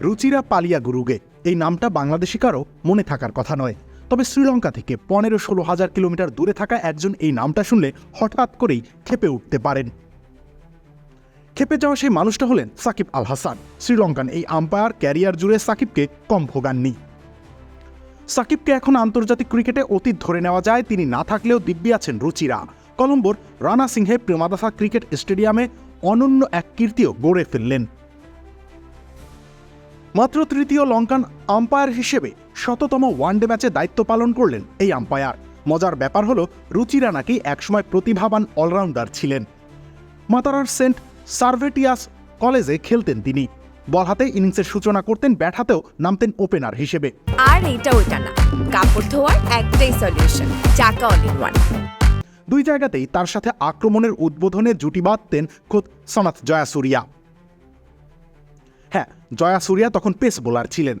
রুচিরা পালিয়া গুরুগে। এই নামটা বাংলাদেশি কারও মনে থাকার কথা নয়। তবে শ্রীলঙ্কা থেকে পনেরো ষোলো হাজার কিলোমিটার দূরে থাকা একজন এই নামটা শুনলে হঠাৎ করেই খেপে উঠতে পারেন। খেপে যাওয়া সেই মানুষটা হলেন সাকিব আল হাসান। শ্রীলঙ্কান এই আম্পায়ার ক্যারিয়ার জুড়ে সাকিবকে কম ভোগাননি। সাকিবকে এখন আন্তর্জাতিক ক্রিকেটে অতীত ধরে নেওয়া যায়, তিনি না থাকলেও দিব্যি আছেন রুচিরা। কলম্বোর রানা সিংহে প্রেমাদাসা ক্রিকেট স্টেডিয়ামে অনন্য এক কীর্তিও গড়ে ফেললেন। মাত্র তৃতীয় লঙ্কান আম্পায়ার হিসেবে শততম ওয়ানডে ম্যাচে দায়িত্ব পালন করলেন এই আম্পায়ার। মজার ব্যাপার হলো রুচিরা নাকি একসময় প্রতিভাবান অলরাউন্ডার ছিলেন। মাতারার সেন্ট সার্ভেটিয়াস কলেজে খেলতেন তিনি। বল হাতে ইনিংসের সূচনা করতেন ব্যাট হাতেও নামতেন ওপেনার হিসেবে। আর এটা ওটা না কাপড় ধোয়ার একটাই সলিউশন চাকা অল ইন ওয়ান দুই জায়গাতেই তার সাথে আক্রমণের উদ্বোধনে জুটি বাঁধতেন খোদ সনাথ জয়াসুরিয়া। হ্যাঁ জয়া সুরিয়া তখন পেস বোলার ছিলেন।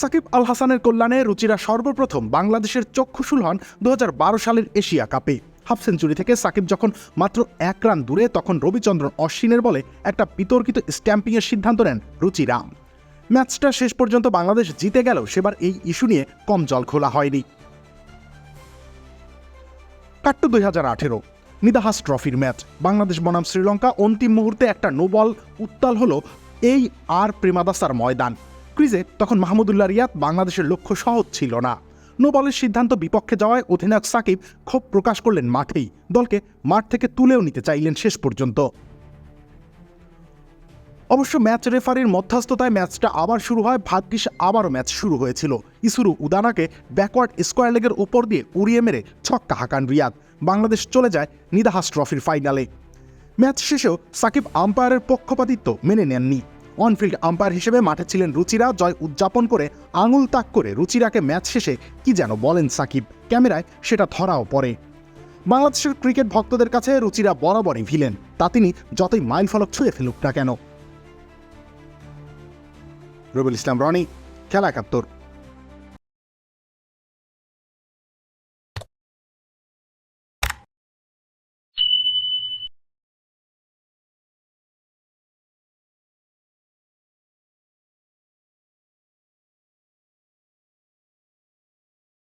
সাকিব আল হাসানের কল্যাণে রুচিরা সর্বপ্রথম বাংলাদেশের চক্ষুশূল হন দু হাজার বারো সালের এশিয়া কাপে। হাফ সেঞ্চুরি থেকে সাকিব যখন মাত্র এক রান দূরে, তখন রবিচন্দ্রন অশ্বিনের বলে একটা বিতর্কিত স্ট্যাম্পিংয়ের সিদ্ধান্ত নেন রুচিরা। ম্যাচটা শেষ পর্যন্ত বাংলাদেশ জিতে গেল সেবার এই ইস্যু নিয়ে কম জল খোলা হয়নি। কাট্টু দুই হাজার আঠেরো, নিদাহাস ট্রফির ম্যাচ। বাংলাদেশ বনাম শ্রীলঙ্কা অন্তিম মুহূর্তে একটা নোবল উত্তাল হলো এই আর প্রেমাদাসার ময়দান। ক্রিজে তখন মাহমুদুল্লাহ রিয়াদ বাংলাদেশের লক্ষ্য সহজ ছিল না। নো বলের সিদ্ধান্ত বিপক্ষে যাওয়ায় অধিনায়ক সাকিব ক্ষোভ প্রকাশ করলেন মাঠেই। দলকে মাঠ থেকে তুলেও নিতে চাইলেন শেষ পর্যন্ত। অবশ্য ম্যাচ রেফারির মধ্যস্থতায় ম্যাচটা আবার শুরু হয়, ভাগ্যিস আবারও ম্যাচ শুরু হয়েছিল। ইসুরু উদানাকে ব্যাকওয়ার্ড স্কোয়ার লেগের উপর দিয়ে উড়িয়ে মেরে ছক্কা হাঁকান রিয়াদ। বাংলাদেশ চলে যায় নিদাহাস ট্রফির ফাইনালে। ম্যাচ শেষেও সাকিব আম্পায়ারের পক্ষপাতিত্ব মেনে নেননি। অনফিল্ড আম্পায়ার হিসেবে মাঠে ছিলেন রুচিরা, জয় উদযাপন করে আঙুল তাক করে রুচিরাকে ম্যাচ শেষে কি যেন বলেন সাকিব। ক্যামেরায় সেটা ধরাও পড়ে। বাংলাদেশের ক্রিকেট ভক্তদের কাছে রুচিরা বরাবরই ভিলেন। তা তিনি যতই মাইল ফলক ছুঁয়ে ফেলুক না কেন। রবিউল ইসলাম, রনি, খেলা একাত্তর।